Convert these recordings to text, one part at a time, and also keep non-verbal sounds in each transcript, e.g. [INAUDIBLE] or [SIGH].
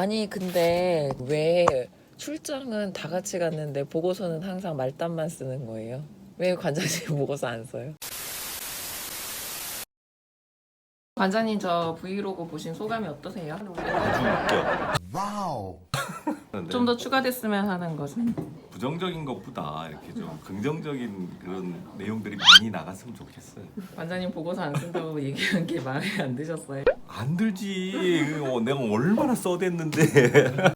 아니 근데 왜 출장은 다 같이 갔는데 보고서는 항상 말단만 쓰는 거예요? 왜 관장님 [LAUGHS] 보고서 안 써요? 관장님 저 브이로그 보신 소감이 어떠세요? 와우. [LAUGHS] 좀 더 추가됐으면 하는 것은 부정적인 것보다 이렇게 좀 긍정적인 그런 내용들이 많이 나갔으면 좋겠어요. 관장님 보고서 안 쓴다고 [LAUGHS] 얘기한 게 마음에 안 드셨어요? 안 들지. 어, 내가 얼마나 써댔는데.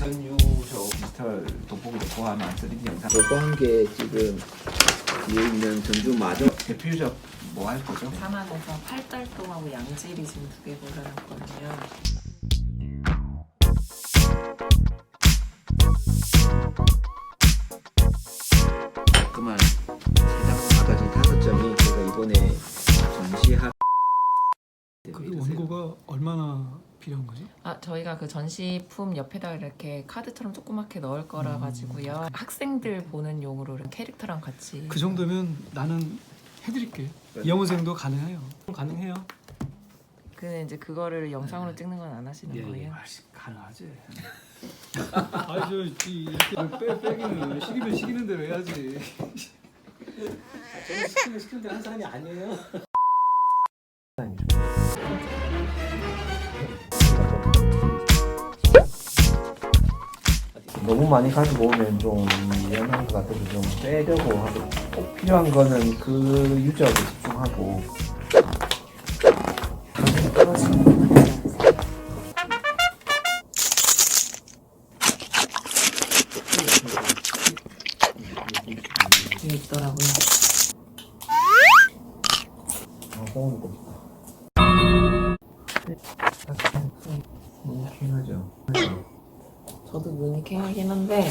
전유 저 디지털 돋보기를 포함한 3D 영상 요거 한게 지금 뒤에 있는 전주 마저 대표적 뭐 할 거죠? 사만에서 팔달동하고 양지리 지금 두 개 골라놨거든요. 그만 필요한 거지? 아 저희가 그 전시품 옆에다가 이렇게 카드처럼 조그맣게 넣을 거라 가지고요. 학생들 보는 용으로 이런 캐릭터랑 같이. 그 정도면 나는 해드릴게. 이영훈생도 가능해요. 가능해요. 근데 이제 그거를 영상으로 찍는 건 안 하시는 거예요? 가능하지. [LAUGHS] 아저 이렇게 빼 빼기는 시키면 시키는 대로 해야지. 저는 시키면 시키는 대로 한 사람이 아니에요. [LAUGHS] 너무 많이 가지고 오면 좀 미안한 것 같아서 좀 빼려고 하고 꼭 필요한 거는 그 유저에 집중하고 있더라고요. 아, 홍은 거 너무 킹하죠. 저도 눈이 캥하긴 한데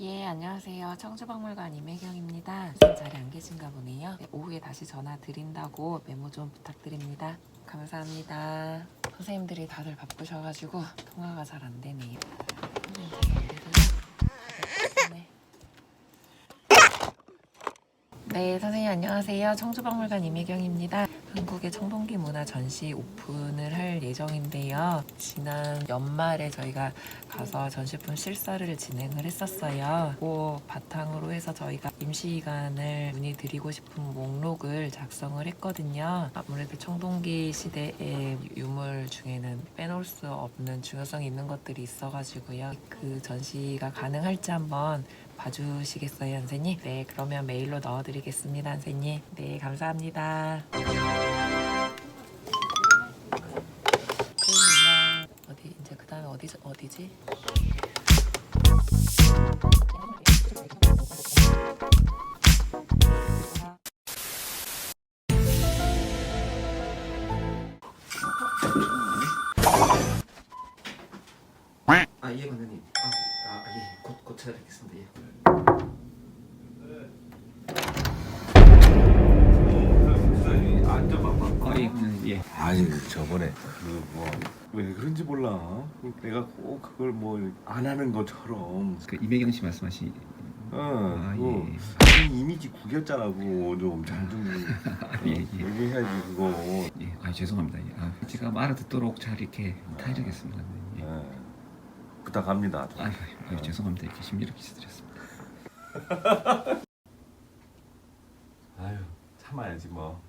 예, 안녕하세요. 청주박물관 임혜경입니다. 자리 안 계신가 보네요. 네, 오후에 다시 전화 드린다고 메모 좀 부탁드립니다. 감사합니다. 선생님들이 다들 바쁘셔가지고 통화가 잘 안 되네요. 선생님 잘안 되세요? 네. 네, 선생님 안녕하세요. 청주박물관 임혜경입니다. 한국의 청동기 문화 전시 오픈을 할 예정인데요. 지난 연말에 저희가 가서 전시품 실사를 진행을 했었어요. 그 바탕으로 해서 저희가 임시기간을 문의드리고 싶은 목록을 작성을 했거든요. 아무래도 청동기 시대의 유물 중에는 빼놓을 수 없는 중요성이 있는 것들이 있어가지고요. 그 전시가 가능할지 한번 봐주시겠어요, 선생님? 네, 그러면 메일로 넣어드리겠습니다, 선생님. 네, 감사합니다. 어디 이제 그 다음에 어디 어디지? 아, 예, 관장님. 아, 고쳐드리겠습니다. 예. 아, 예, 예. 아니 저번에 그뭐왜 그런지 몰라. 내가 꼭 그걸 뭐 안 하는 것처럼. 그 이매경 씨 말씀하신 어, 아, 그거 예. 아니, 이미지 구겼잖아고 좀잘좀 [LAUGHS] 예, 예. 얘기해야지 그거. 예, 아 죄송합니다. 예. 아, 제가 뭐 알아듣도록 잘 이렇게 타이르겠습니다. 예. 예. 부탁합니다. 아, 아, 죄송합니다. 이렇게 심리를 기스드렸습니다. [LAUGHS] 아유 참아야지 뭐.